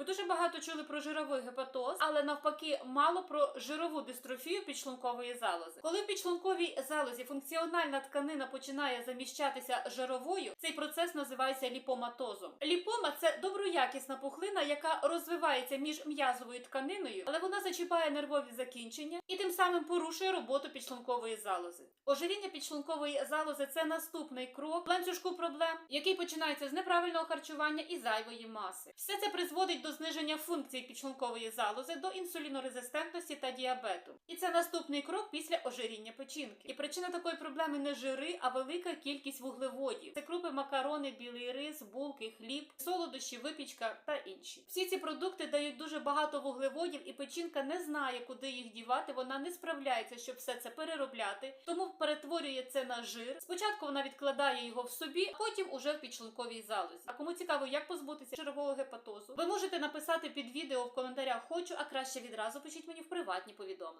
Ви дуже багато чули про жировий гепатоз, але навпаки мало про жирову дистрофію підшлункової залози. Коли в підшлунковій залозі функціональна тканина починає заміщатися жировою, цей процес називається ліпоматозом. Ліпома це доброякісна пухлина, яка розвивається між м'язовою тканиною, але вона зачіпає нервові закінчення і тим самим порушує роботу підшлункової залози. Ожиріння підшлункової залози це наступний крок ланцюжку проблем, який починається з неправильного харчування і зайвої маси. Все це призводить до зниження функцій підшлункової залози, до інсулінорезистентності та діабету. І це наступний крок після ожиріння печінки. І причина такої проблеми не жири, а велика кількість вуглеводів. Це крупи, макарони, білий рис, булки, хліб, солодощі, випічка та інші. Всі ці продукти дають дуже багато вуглеводів, і печінка не знає, куди їх дівати. Вона не справляється, щоб все це переробляти, тому перетворює це на жир. Спочатку вона відкладає його в собі, а потім уже в підшлунковій залозі. А кому цікаво, як позбутися жирового гепатозу, ви можете написати під відео в коментарях хочу, а краще відразу пишіть мені в приватні повідомлення.